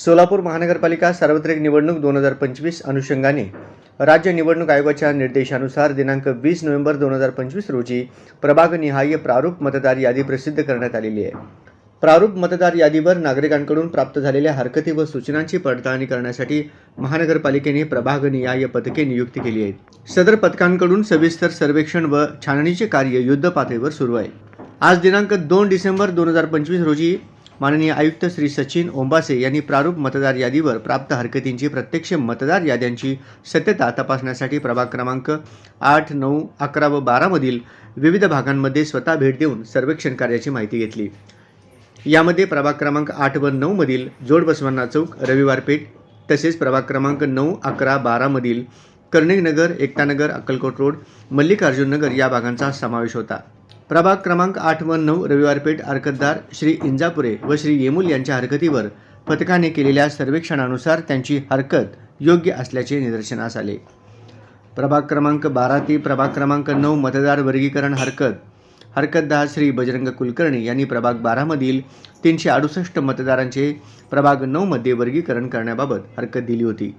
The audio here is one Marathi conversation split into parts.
सोलापूर महानगरपालिका सार्वत्रिक निवडणूक दोन हजार पंचवीस अनुषंगाने राज्य निवडणूक आयोगाच्या निर्देशानुसार दिनांक वीस नोव्हेंबर दोन हजार पंचवीस रोजी प्रभागनिहाय प्रारूप मतदार यादी प्रसिद्ध करण्यात आलेली आहे. प्रारूप मतदार यादीवर नागरिकांकडून प्राप्त झालेल्या हरकती व सूचनांची पडताळणी करण्यासाठी महानगरपालिकेने प्रभागनिहाय पथके नियुक्त केली आहेत. सदर पथकांकडून सविस्तर सर्वेक्षण व छाननीचे कार्य युद्धपातळीवर सुरू आहे. आज दिनांक दोन डिसेंबर दोन हजार पंचवीस रोजी माननीय आयुक्त श्री सचिन ओंबासे यांनी प्रारूप मतदार यादीवर प्राप्त हरकतींची प्रत्यक्ष मतदार याद्यांची सत्यता तपासण्यासाठी प्रभाग क्रमांक आठ नऊ अकरा व बारामधील विविध भागांमध्ये स्वतः भेट देऊन सर्वेक्षण कार्याची माहिती घेतली. यामध्ये प्रभाग क्रमांक आठ व नऊमधील जोड बसवांना चौक रविवार पेठ तसेच प्रभाग क्रमांक नऊ अकरा बारामधील कर्णिकनगर एकतानगर अक्कलकोट रोड मल्लिकार्जुन नगर या भागांचा समावेश होता. प्रभाग क्रमांक आठ व नऊ रविवार पेठ अर्कतदार श्री इंजापुरे व श्री येमुल यांच्या हरकतीवर पथकाने केलेल्या सर्वेक्षणानुसार त्यांची हरकत योग्य असल्याचे निदर्शनास आले. प्रभाग क्रमांक बारा ते प्रभाग क्रमांक नऊ मतदार वर्गीकरण हरकत. हरकतदार श्री बजरंग कुलकर्णी यांनी प्रभाग बारामधील तीनशे अडुसष्ट मतदारांचे प्रभाग नऊमध्ये वर्गीकरण करण्याबाबत हरकत दिली होती.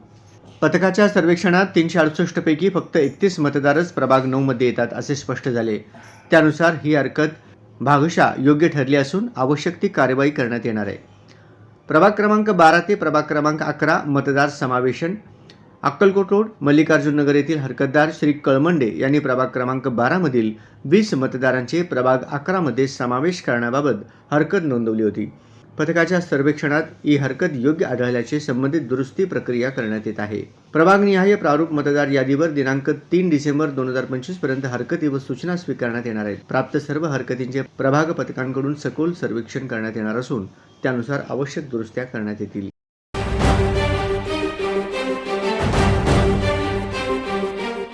पथकाच्या सर्वेक्षणात तीनशे अडुसष्टपैकी फक्त एकतीस मतदारच प्रभाग नऊमध्ये येतात असे स्पष्ट झाले. त्यानुसार ही हरकत भागशा योग्य ठरली असून आवश्यक ती कार्यवाही करण्यात येणार आहे. प्रभाग क्रमांक बारा ते प्रभाग क्रमांक अकरा मतदार समावेशन. अक्कलकोट रोड मल्लिकार्जुन नगर येथील हरकतदार श्री कळमंडे यांनी प्रभाग क्रमांक बारामधील वीस मतदारांचे प्रभाग अकरामध्ये समावेश करण्याबाबत हरकत नोंदवली होती. पथकाच्या सर्वेक्षणात ही हरकत योग्य आढळल्याचे संबंधित दुरुस्ती प्रक्रिया करण्यात येत आहे. प्रभागनिहाय प्रारूप मतदार यादीवर दिनांक तीन डिसेंबर दोन हजार पंचवीसपर्यंत हरकती व सूचना स्वीकारण्यात येणार आहेत. प्राप्त सर्व हरकतींचे प्रभाग पथकांकडून सखोल सर्वेक्षण करण्यात येणार असून त्यानुसार आवश्यक दुरुस्त्या करण्यात येतील.